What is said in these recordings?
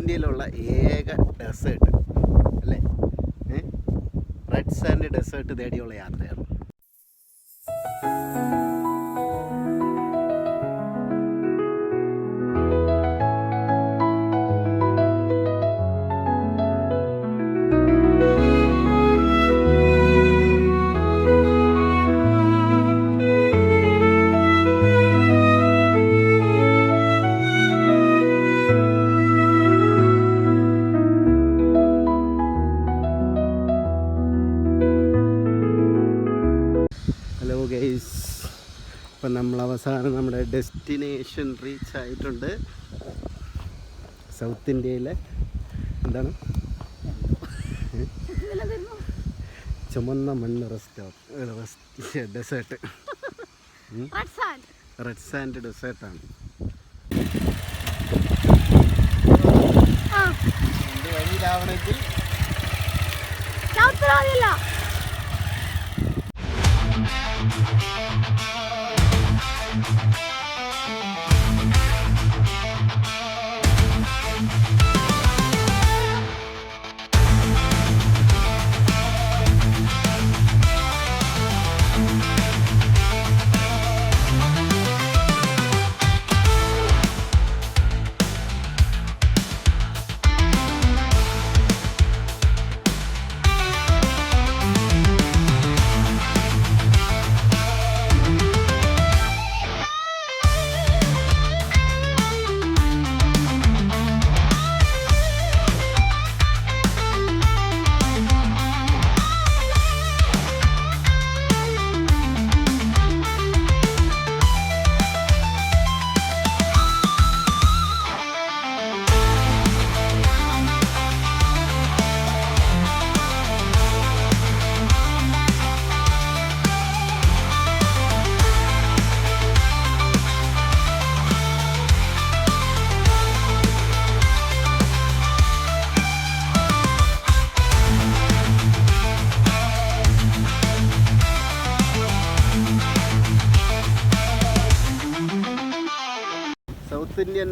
ഇന്ത്യയിലുള്ള ഏക ഡെസേർട്ട് അല്ലേ? റെഡ് സാൻഡ് ഡെസേർട്ട് തേടിയുള്ള യാത്രയാണ്. ഗൈസ് ഇപ്പം നമ്മൾ അവസാനം നമ്മുടെ ഡെസ്റ്റിനേഷൻ റീച്ച് ആയിട്ടുണ്ട്. സൗത്ത് ഇന്ത്യയിലെ എന്താണ്? ചുമന്ന മണ്ണ് റെസ്റ്റ് ഡെസേർട്ട്? റെഡ് സാൻഡ് ഡെസേർട്ടാണ്. വഴിയിലാവണമെങ്കിൽ Thank you.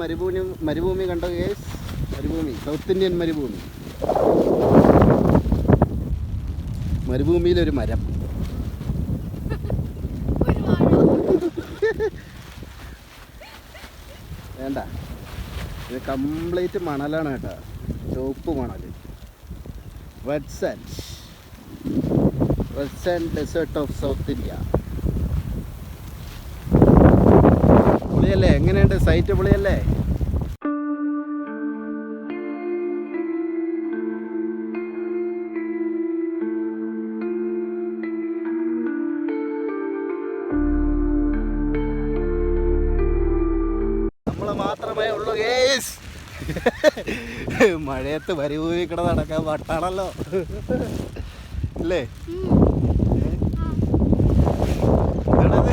മരുഭൂമി മരുഭൂമി കണ്ടോ കേസ് മരുഭൂമി സൗത്ത് ഇന്ത്യൻ മരുഭൂമി. മരുഭൂമിയിലൊരു മരം. വേണ്ട. ഇത് കംപ്ലീറ്റ് മണലാണ് കേട്ടോ. ചുവപ്പ് മണൽ red sand desert of South India പൊളിയല്ലേ? എങ്ങനെയുണ്ട്? സൈറ്റ് പൊളിയല്ലേ? നമ്മൾ മാത്രമേ ഉള്ളൂ ഗേസ് മഴയത്ത് വരിവൂരി കിട നടക്കാൻ വട്ടാണല്ലോ അല്ലേ? ഇതാണത്.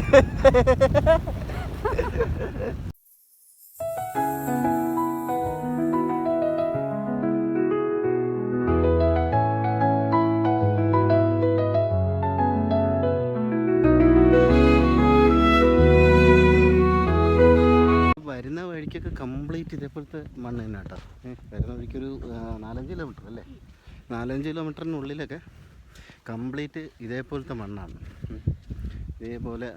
വരുന്ന വഴിക്കൊക്കെ കംപ്ലീറ്റ് ഇതേപോലത്തെ മണ്ണ് തന്നെ കേട്ടോ. വരുന്ന വഴിക്കൊരു നാലഞ്ച് കിലോമീറ്റർ അല്ലേ? നാലഞ്ച് കിലോമീറ്ററിനുള്ളിലൊക്കെ കംപ്ലീറ്റ് ഇതേപോലത്തെ മണ്ണാണ്. ഇതേപോലെ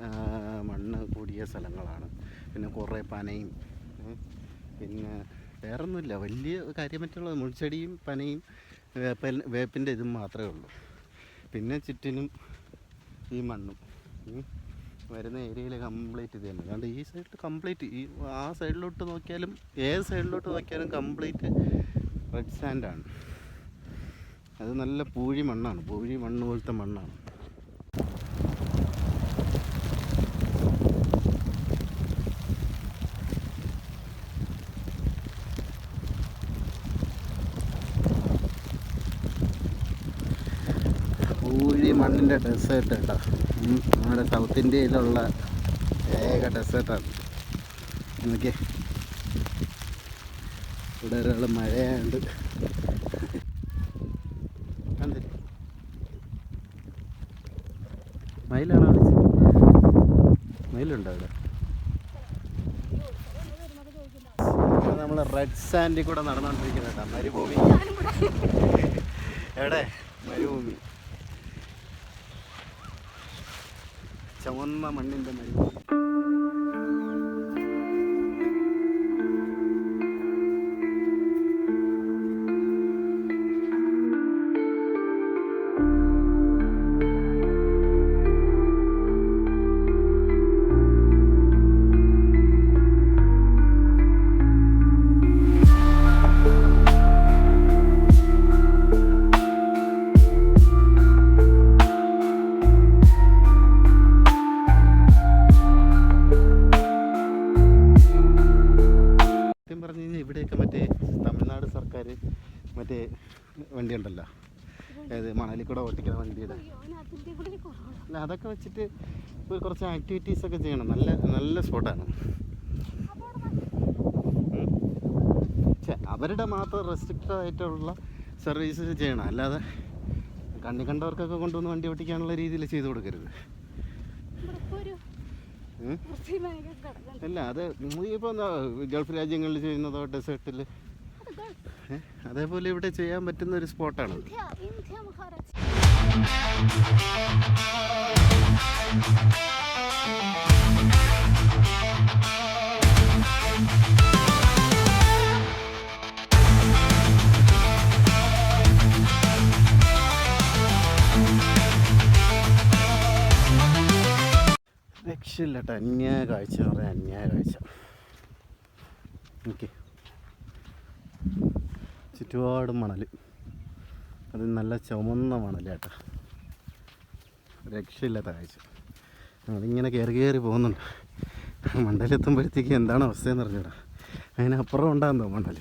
മണ്ണ് കൂടിയ സ്ഥലങ്ങളാണ്. പിന്നെ കുറേ പനയും പിന്നെ വേറൊന്നുമില്ല. വലിയ കാര്യമറ്റുള്ള മുൾച്ചെടിയും പനയും വേപ്പ വേപ്പിന്റെ ഇതും മാത്രമേ ഉള്ളൂ. പിന്നെ ചുറ്റിനും ഈ മണ്ണും വരുന്ന ഏരിയയിൽ കംപ്ലീറ്റ് ഇത് അതുകൊണ്ട് ഈ സൈഡിൽ കംപ്ലീറ്റ് ഈ ആ സൈഡിലോട്ട് നോക്കിയാലും ഏത് സൈഡിലോട്ട് നോക്കിയാലും കംപ്ലീറ്റ് റെഡ് സാൻഡാണ്. അത് നല്ല പൂഴി മണ്ണാണ്. പൂഴി മണ്ണ് പോലത്തെ മണ്ണാണ് പൂഴി മണ്ണിന്റെ ഡെസേർട്ട് കേട്ടോ. നമ്മുടെ സൗത്ത് ഇന്ത്യയിലുള്ള ഏക ഡെസേർട്ടാണ്. എനിക്ക് ഇവിടെ ഒരാൾ കണ്ടില്ലേ? മയിലാണോ മയിലുണ്ടോ അവിടെ? നമ്മൾ റെഡ് സാൻഡിൽ കൂടെ നടന്നുകൊണ്ടിരിക്കുന്നത് മരുഭൂമി. എവിടെ? മരുഭൂമി. ചുവന്ന മണ്ണിന്റെ മരുഭൂമി പറഞ്ഞു മറ്റേ തമിഴ്നാട് സർക്കാർ മറ്റേ വണ്ടി ഉണ്ടല്ലോ അതായത് മണലിൽ കൂടെ ഓട്ടിക്കുന്ന വണ്ടിയുടെ. അല്ല അതൊക്കെ വെച്ചിട്ട് ഒരു കുറച്ച് ആക്ടിവിറ്റീസ് ഒക്കെ ചെയ്യണം. നല്ല നല്ല സ്പോട്ടാണ് അവരുടെ മാത്രം റെസ്ട്രിക്റ്റഡ് ആയിട്ടുള്ള സർവീസസ് ചെയ്യണം. അല്ലാതെ കണ്ണി കണ്ടവർക്കൊക്കെ കൊണ്ടുവന്ന് വണ്ടി ഓട്ടിക്കാനുള്ള രീതിയിൽ ചെയ്തു കൊടുക്കരുത് ഇവിടെ ഇപ്പോൾ ഒരു ഉം. മുസ്ലിമൊക്കെ കിടക്കുന്നുണ്ട് അല്ല അത് ഇപ്പോൾ ഗൾഫ് രാജ്യങ്ങളിൽ ചെയ്യുന്നതോ ഡെസേർട്ടിൽ? അതേപോലെ ഇവിടെ ചെയ്യാൻ പറ്റുന്ന ഒരു സ്പോട്ടാണ് ഇന്ത്യ രക്ഷയില്ല കേട്ടോ അന്യായ കാഴ്ച എന്ന് പറയാൻ അന്യായ കാഴ്ച ഓക്കെ ചുറ്റുപാടും മണൽ അത് നല്ല ചുമന്ന മണൽ കേട്ടോ രക്ഷയില്ലാത്ത കാഴ്ച. അതിങ്ങനെ കയറി കയറി പോകുന്നുണ്ട്. മണ്ടലെത്തുമ്പോഴത്തേക്ക് എന്താണ് അവസ്ഥയെന്ന് അറിഞ്ഞൂടാ. അതിനപ്പുറം ഉണ്ടാകുന്നോ മണ്ടൽ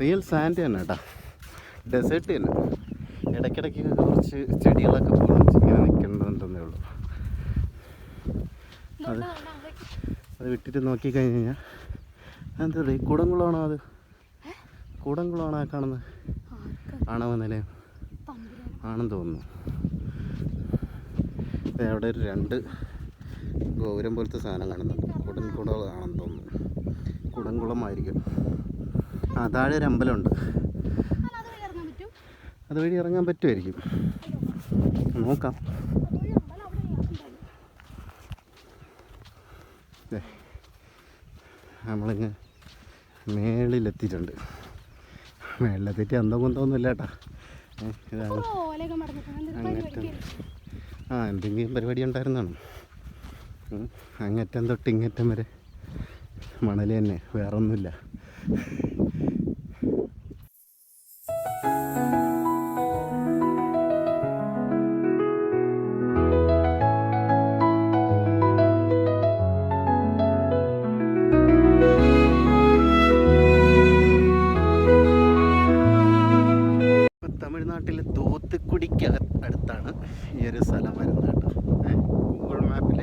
റിയൽ സാൻഡ് തന്നെ കേട്ടോ. ഡെസേർട്ട് തന്നെ. ഇടയ്ക്കിടയ്ക്ക് കുറച്ച് ചെടികളൊക്കെ പോകുന്നു ഇങ്ങനെ നിൽക്കുന്നുണ്ടെന്നേ ഉള്ളൂ. അത് അത് വിട്ടിട്ട് നോക്കിക്കഴിഞ്ഞ് കഴിഞ്ഞാൽ എന്താ പറയുക കുടംകുളമാണോ അത്? കുടംകുളമാണോ ആ കാണുന്നത് ആണോ നിലയം ആണെന്ന് തോന്നുന്നു. അവിടെ ഒരു രണ്ട് ഗോപുരം പോലത്തെ സാധനം കാണുന്നുണ്ട് കുടൻകുളമാണെന്ന് തോന്നുന്നു. കുടംകുളമായിരിക്കും. ആ താഴെ ഒരു അമ്പലമുണ്ട്. അതുവഴി ഇറങ്ങാൻ പറ്റുമായിരിക്കും. നോക്കാം അതുവഴി അമ്പലം അവിടെ ഉണ്ടായിരുന്നു ദേ, നമ്മളിങ്ങ് മേളിലെത്തിയിട്ടുണ്ട്. മേളിലെത്തിയിട്ട് എന്തോ കുന്തമൊന്നും ഇല്ല കേട്ടാ. ഇതാണ്. ആ എന്തെങ്കിലും പരിപാടി ഉണ്ടായിരുന്നാണ്. അങ്ങറ്റം തൊട്ട് ഇങ്ങറ്റം വരെ മണൽ തന്നെ. വേറൊന്നുമില്ല. തമിഴ്നാട്ടിലെ തൂത്തുക്കുടിക്ക് അടുത്താണ് ഈ ഒരു സ്ഥലം വരുന്നത് കേട്ടോ. ഗൂഗിൾ മാപ്പിൽ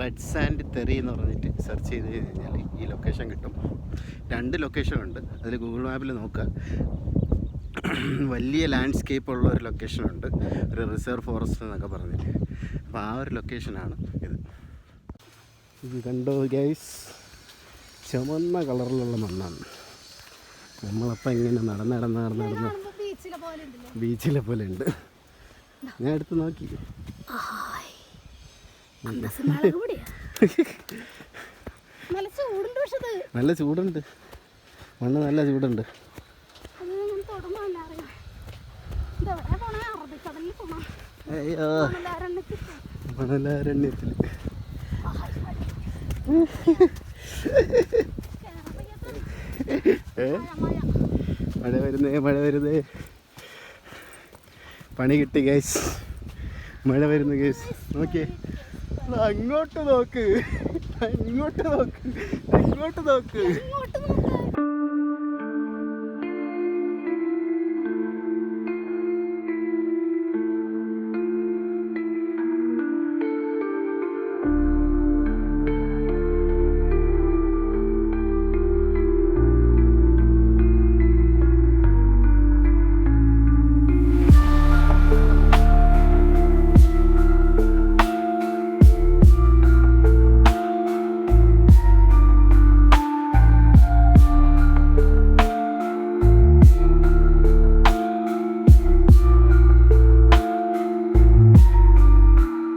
റെഡ് സാൻഡ് തെറി എന്ന് പറഞ്ഞിട്ട് സെർച്ച് ചെയ്ത് കഴിഞ്ഞാൽ ഈ ലൊക്കേഷൻ കിട്ടും. രണ്ട് ലൊക്കേഷൻ ഉണ്ട്. അതിൽ ഗൂഗിൾ മാപ്പിൽ നോക്കുക വലിയ ലാൻഡ്സ്കേപ്പ് ഉള്ള ഒരു ലൊക്കേഷൻ ഉണ്ട്. ഒരു റിസർവ് ഫോറസ്റ്റ് എന്നൊക്കെ പറഞ്ഞിട്ട്. അപ്പോൾ ആ ഒരു ലൊക്കേഷനാണ് ഇത്. ഇത് കണ്ടോ ഗൈസ് ചുമന്ന കളറിലുള്ള മണ്ണാണ്. നമ്മളപ്പോൾ ഇങ്ങനെ നടന്ന് നടന്ന് നടന്ന് നടന്ന് കാണുമ്പോൾ ബീച്ചിലെ പോലെ ഉണ്ടല്ലേ ബീച്ചിലെ പോലെ ഉണ്ട്. ഞാൻ എടുത്ത് നോക്കി. നല്ല ചൂടുണ്ട് മണ്ണ് നല്ല ചൂടുണ്ട്. അയ്യോ മണലാരണ്യത്തിൽ മഴ വരുന്നേ മഴ വരുന്നേ. പണി കിട്ടി ഗൈസ് മഴ വരുന്നു ഗൈസ് നോക്കിയേ. അങ്ങോട്ട് നോക്ക്. അങ്ങോട്ട് നോക്ക്. അങ്ങോട്ട് നോക്ക്.